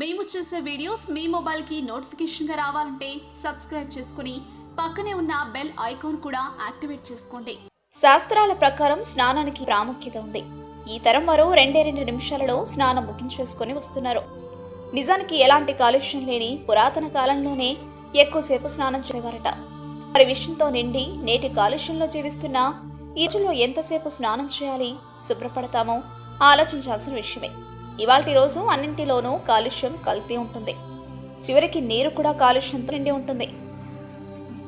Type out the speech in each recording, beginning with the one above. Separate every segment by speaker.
Speaker 1: మేము చేసే వీడియోస్ మీ మొబైల్కి నోటిఫికేషన్గా రావాలంటే సబ్స్క్రైబ్ చేసుకుని పక్కనే ఉన్న బెల్ ఐకాన్ కూడా యాక్టివేట్ చేసుకోండి.
Speaker 2: శాస్త్రాల ప్రకారం స్నానానికి ప్రాముఖ్యత ఉంది. ఈ తరం వారు రెండే రెండు నిమిషాలలో స్నానం ముగించేసుకొని వస్తున్నారు. నిజానికి ఎలాంటి కాలుష్యం లేని పురాతన కాలంలోనే ఎక్కువసేపు స్నానం చేసేవారట. మరి విషయంతో నిండి నేటి కాలుష్యంలో జీవిస్తున్న ఈ రోజుల్లో ఎంతసేపు స్నానం చేయాలి శుభ్రపడతామో ఆలోచించాల్సిన విషయమే. ఇవాళ రోజు అన్నింటిలోనూ కాలుష్యం కల్తీ ఉంటుంది. చివరికి నీరు కూడా కాలుష్యంతో నిండి ఉంటుంది.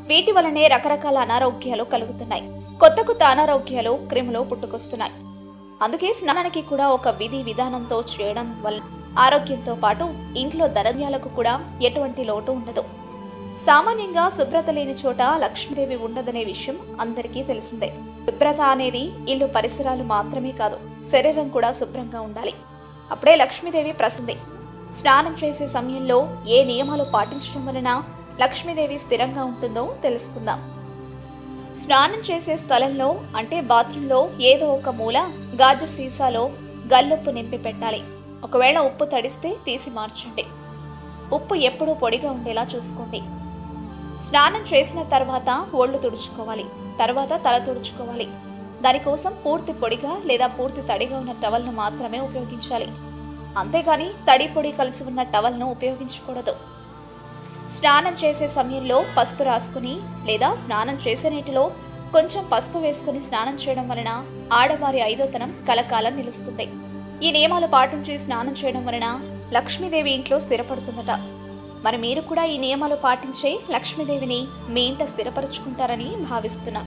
Speaker 2: వీటి వలనే రకరకాల అనారోగ్యాలు కలుగుతున్నాయి. కొత్త కొత్త అనారోగ్యాలు క్రిములు పుట్టుకొస్తున్నాయి. అందుకే స్నానానికి కూడా ఒక విధి విధానంతో చేయడం వల్ల ఆరోగ్యంతో పాటు ఇంట్లో ధనన్యాలకు కూడా ఎటువంటి లోటు ఉండదు. సామాన్యంగా శుభ్రత లేని చోట లక్ష్మీదేవి ఉండదనే విషయం అందరికీ తెలిసిందే. శుభ్రత అనేది ఇల్లు పరిసరాలు మాత్రమే కాదు శరీరం కూడా శుభ్రంగా ఉండాలి. అప్పుడే లక్ష్మీదేవి ప్రసింది స్నానం చేసే సమయంలో ఏ నియమాలు పాటించడం వలన లక్ష్మీదేవి స్థిరంగా ఉంటుందో తెలుసుకుందాం. స్నానం చేసే స్థలంలో అంటే బాత్రూంలో ఏదో ఒక మూల గాజు సీసాలో గల్లుప్పు నింపి పెట్టాలి. ఒకవేళ ఉప్పు తడిస్తే తీసి మార్చండి. ఉప్పు ఎప్పుడూ పొడిగా ఉండేలా చూసుకోండి. స్నానం చేసిన తర్వాత ఒళ్ళు తుడుచుకోవాలి. తర్వాత తల తుడుచుకోవాలి. దానికోసం పూర్తి పొడిగా లేదా పూర్తి తడిగా ఉన్న టవల్ను మాత్రమే ఉపయోగించాలి. అంతేగాని తడి పొడి కలిసి ఉన్న టవల్ను ఉపయోగించకూడదు. స్నానం చేసే సమయంలో పసుపు రాసుకుని లేదా స్నానం చేసే నీటిలో కొంచెం పసుపు వేసుకుని స్నానం చేయడం వలన ఆడవారి ఐదోతనం కలకాలం నిలుస్తుంది. ఈ నియమాలు పాటించి స్నానం చేయడం వలన లక్ష్మీదేవి ఇంట్లో స్థిరపడుతుందట. మరి మీరు కూడా ఈ నియమాలు పాటించే లక్ష్మీదేవిని మీ ఇంట స్థిరపరుచుకుంటారని భావిస్తున్నాం.